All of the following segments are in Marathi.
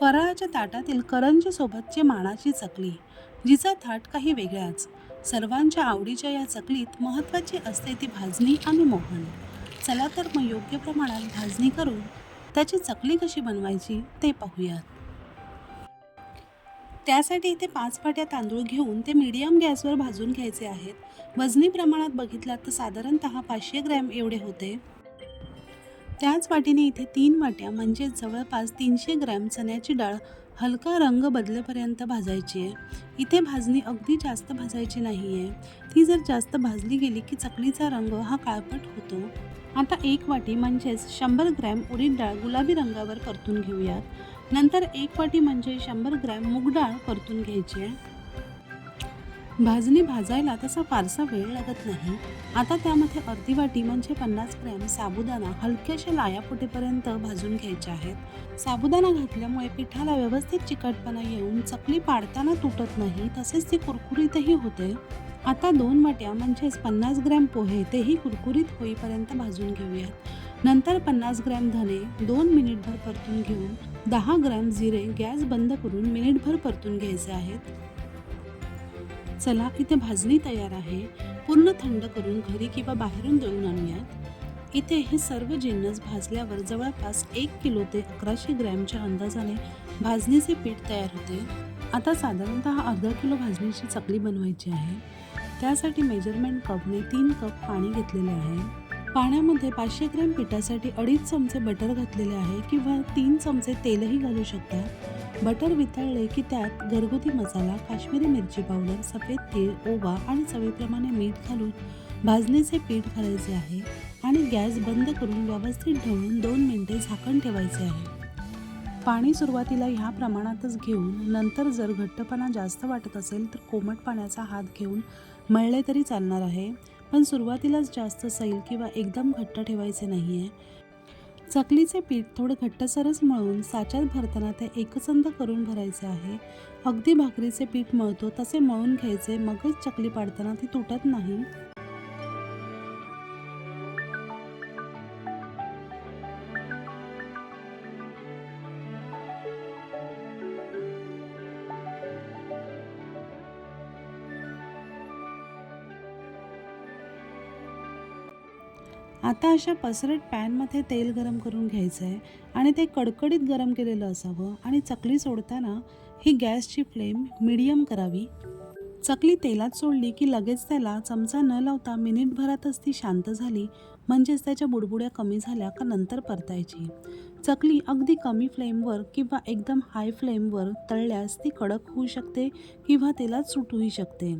फराळाच्या ताटातील करंजीसोबतची माणाची चकली जिचा थाट काही वेगळाच सर्वांच्या आवडीच्या या चकलीत महत्त्वाची असते ती भाजणी आणि मोहन. चला तर मग योग्य प्रमाणात भाजणी करून त्याची चकली कशी बनवायची ते पाहूयात. त्यासाठी इथे पाच पाट्या तांदूळ घेऊन ते मीडियम गॅसवर भाजून घ्यायचे आहेत. वजनी प्रमाणात बघितलात तर साधारणतः पाचशे ग्रॅम एवढे होते. त्याच वाटीने इथे तीन वाट्या म्हणजे जवळपास तीनशे ग्रॅम चण्याची डाळ हलका रंग बदलेपर्यंत भाजायची आहे. इथे भाजणी अगदी जास्त भाजायची नाही आहे ती जर जास्त भाजली गेली की चकलीचा रंग हा काळपट होतो. आता एक वाटी म्हणजेच शंभर ग्रॅम उडीद डाळ गुलाबी रंगावर परतून घेऊयात. नंतर एक वाटी म्हणजे शंभर ग्रॅम मूग डाळ परतून घ्यायची आहे. भाजणी भाजायला तसा फारसा वेळ लागत नाही. आता त्यामध्ये अर्धी वाटी म्हणजे पन्नास ग्रॅम साबुदाणा हलक्याशा लाया फुटेपर्यंत भाजून घ्यायचे आहेत. साबुदाणा घातल्यामुळे पिठाला व्यवस्थित चिकटपणा येऊन चकली पाडताना तुटत नाही तसेच ती कुरकुरीतही होते. आता दोन वाट्या म्हणजेच पन्नास ग्रॅम पोहे तेही कुरकुरीत होईपर्यंत भाजून घेऊयात. नंतर पन्नास ग्रॅम धने दोन मिनिटभर परतून घेऊन दहा ग्रॅम जिरे गॅस बंद करून मिनिटभर परतून घ्यायचे आहेत. चला इथे भाजणी तयार आहे. पूर्ण थंड करून घरी किंवा बाहेरून दळून आणूयात. इथे हे सर्व जिन्नस भाजल्यावर जवळपास एक किलो ते अकराशे ग्रॅमच्या अंदाजाने भाजणीचे पीठ तयार होते. आता साधारणतः अर्धा किलो भाजणीची चकली बनवायची आहे. त्यासाठी मेजरमेंट कपने तीन कप पाणी घेतलेले आहे. पाण्यामध्ये पाचशे ग्रॅम पिठासाठी अडीच चमचे बटर घातलेले आहे किंवा तीन चमचे तेलही घालू शकता. बटर वितळले की त्यात घरगुती मसाला काश्मीरी मिरची पावडर सफेद तेल ओवा आणि चवीप्रमाणे मीठ घालून भाजणीचे पीठ घालायचे आहे आणि गॅस बंद करून व्यवस्थित ढवळून दोन मिनिटे झाकण ठेवायचे आहे. पाणी सुरुवातीला ह्या प्रमाणातच घेऊन नंतर जर घट्टपणा जास्त वाटत असेल तर कोमट पाण्याचा हात घेऊन मळले तरी चालणार आहे. पण सुरुवातीलाच जास्त सैल किंवा एकदम घट्ट ठेवायचे नाही आहे चकलीचे पीठ थोडं घट्टसरच मळून साच्यात भरताना ते एकसंध करून भरायचे आहे. अगदी भाकरीचे पीठ मळतो तसे मळून घ्यायचे मगच चकली पाडताना ती तुटत नाही. आता अशा पसरट पॅनमध्ये तेल गरम करून घ्यायचं आहे आणि ते कडकडीत गरम केलेलं असावं आणि चकली सोडताना ही गॅसची फ्लेम मिडियम करावी. चकली तेलात सोडली की लगेच त्याला चमचा न लावता मिनिटभरातच ती शांत झाली म्हणजेच त्याच्या बुडबुड्या कमी झाल्या का नंतर परतायची. चकली अगदी कमी फ्लेमवर किंवा एकदम हाय फ्लेमवर तळल्यास ती कडक होऊ शकते किंवा तेलात सुटूही शकते.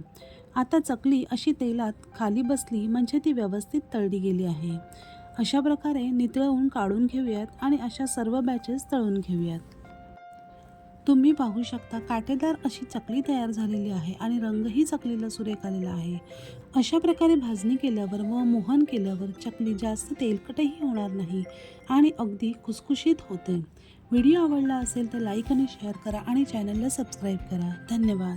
आता चकली अशी तेलात खाली बसली म्हणजे ती व्यवस्थित तळली गेली आहे. अशा प्रकारे नितळवून काढून घेऊयात आणि अशा सर्व बॅचेस तळून घेऊयात. तुम्ही पाहू शकता काटेदार अशी चकली तयार झालेली आहे आणि रंगही चकलीला सुरेख आलेला आहे. अशा प्रकारे भाजणी केल्यावर व मोहन केल्यावर चकली जास्त तेलकटही होणार नाही आणि अगदी खुसखुशीत होते. व्हिडिओ आवडला असेल तर लाईक आणि शेअर करा आणि चॅनलला सबस्क्राईब करा. धन्यवाद.